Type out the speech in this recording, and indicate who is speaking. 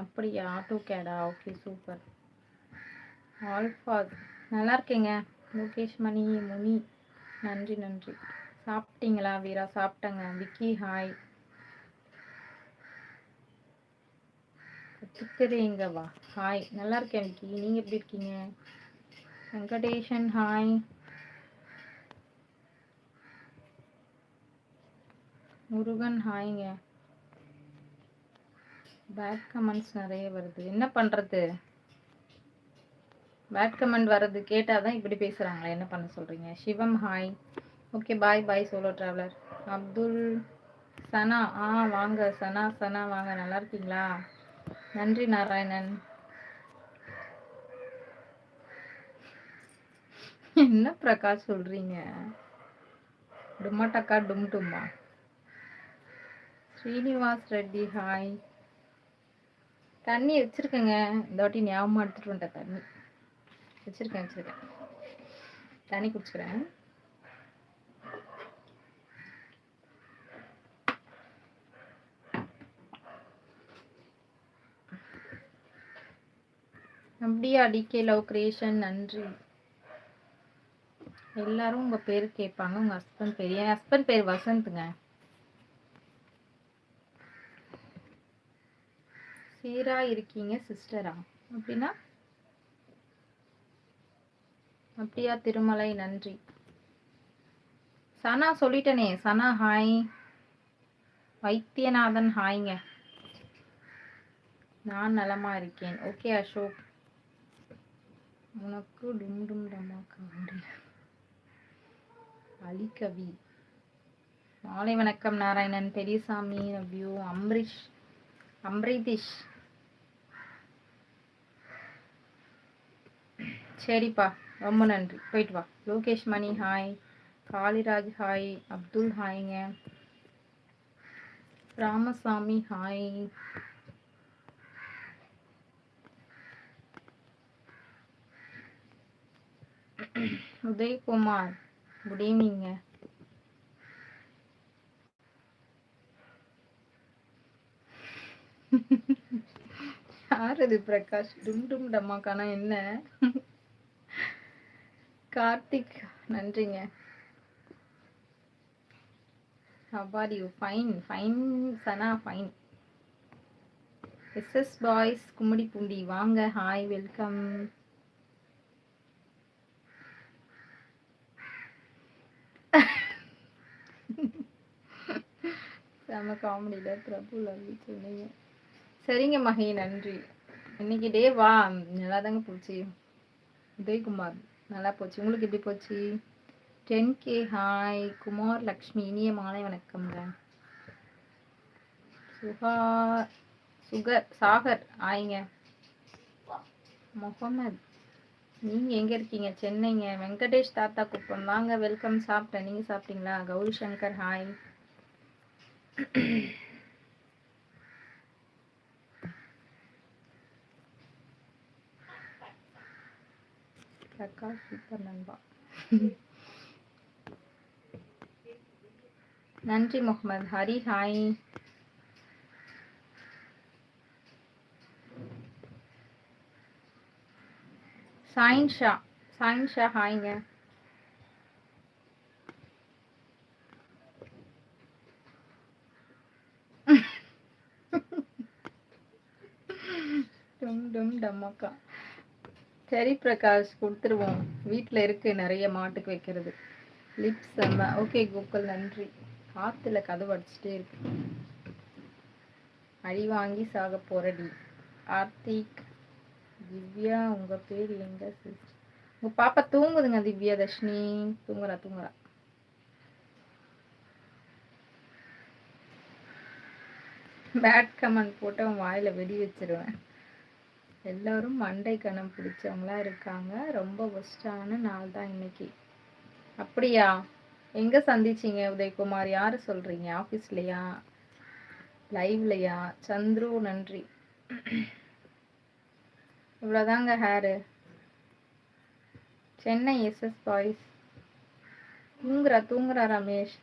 Speaker 1: அப்படியா? ஆட்டோ கேடா okay super ஆல்ஃபாக் நல்லா இருக்கேங்க. முகேஷ் மணி முனி. நன்றி நன்றி. சாப்பிட்டீங்களா வீரா? சாப்பிட்டேங்க. விக்கி ஹாய் கத்துக்கிறீங்க வா. ஹாய் நல்லா இருக்கேன் விக்கி. நீங்கள் எப்படி இருக்கீங்க? வெங்கடேஷன் ஹாய் முருகன் ஹாய்ங்க பேட் கமெண்ட்ஸ் நிறைய வருது. என்ன பண்ணுறது பேட் கமெண்ட் வர்றது கேட்டால் தான் இப்படி பேசுகிறாங்களே என்ன பண்ண சொல்கிறீங்க Shivam hi okay bye bye solo traveller Abdul Sana ஆ வாங்க. சனா சனா வாங்க. நல்லா இருக்கீங்களா? நன்றி நாராயணன். என்ன பிரகாஷ் சொல்றீங்க? டும்மாட்டக்கா டும் டும்மா. ஸ்ரீனிவாஸ் ரெட்டி ஹாய் தண்ணி வச்சிருக்கேங்க. இந்த வாட்டி ஞாபகமாக எடுத்துட்டு வந்துட்டேன் தண்ணி. வச்சிருக்கேன் வச்சிருக்கேன். தண்ணி குடிச்சுக்கிறேன். அப்படியா டிகே லவ் கிரியேஷன் நன்றி. எல்லாரும் உங்க பேர் கேட்பாங்க. உங்க ஹஸ்பண்ட் பேர். என் ஹஸ்பண்ட் பேர் வசந்த்ங்க. சீரா இருக்கீங்க சிஸ்டரா? அப்படின்னா? அப்படியா திருமலை நன்றி. சனா சொல்லிட்டனே சனா ஹாய் வைத்தியநாதன் ஹாய்ங்க நான் நலமா இருக்கேன். ஓகே அசோக். உனக்கு டும் டும் டமாக்கா அலிகவி. மாலை வணக்கம் நாராயணன் பெரியசாமி ரவ்யூ அம்ரிஷ் அம்ரிதிஷ். சரிப்பா. ரொம்ப நன்றி. போயிட்டு வா. Lokesh Mani hi Kaliraj hi Abdul ஹாய்ங்க Ramasamy hi Udayakumar good evening யார் இது பிரகாஷ்? டும் டும் டம்மாக்கானா என்ன? கார்த்திக் நன்றிங்க. How are you fine fine Sana fine S S boys Gummidipoondi வாங்க ஹாய் வெல்கம் செம காமெடியில் பிரபு லவ்லி சொன்னீங்க. சரிங்க மகி நன்றி. இன்னைக்கு டே வா? நல்லா தாங்க போச்சு. உதயகுமார். நல்லா போச்சு. உங்களுக்கு எப்படி போச்சு? Ten K hi. Kumar Lakshmi இனிய மாலை வணக்கம்ங்க. சுகா சுகர் சாகர் ஆயிங்க முகமது நீங்கள் எங்கே இருக்கீங்க? சென்னைங்க. வெங்கடேஷ் தாத்தா குப்பம் வாங்க வெல்கம். சாப்பிட்டேன். நீங்கள் சாப்பிட்டீங்களா? கௌரி சங்கர் ஹாய் பிரகாஷ் சூப்பர் நண்பா நன்றி முகமது ஹரி ஹாய் சாயின்ஷா சாயின்ஷா ஹாய்ங்க டும் டும் டம்மக்கா சரி பிரகாஷ் கொடுத்துருவோம். வீட்டில் இருக்கு நிறைய மாட்டுக்கு வைக்கிறது. லிப்ஸ் செம்ம ஓகே கூகுள் நன்றி. காற்றுல கதவு அடிச்சுட்டே இருக்கு. அடி வாங்கி சாக போறடி ஆர்த்திக் திவ்யா உங்க பேர் எங்க sis? உங்க பாப்பா தூங்குதுங்க திவ்யா தர்ஷினி. தூங்குறா தூங்குறா. பேட் கமெண்ட் போட்டு அவன் வாயில வெடி வச்சிருவேன். எல்லோரும் மண்டை கணம் பிடிச்சவங்களா இருக்காங்க. ரொம்ப ஒஸ்டான நாள் தான் இன்னைக்கு. அப்படியா? எங்கே சந்திச்சிங்க உதயகுமார்? யார் சொல்கிறீங்க ஆஃபீஸ்லையா லைவ்லையா? சந்துரு நன்றி. இவ்வளோதாங்க ஹேரு. Chennai SS boys. தூங்குறா தூங்குறா ரமேஷ்.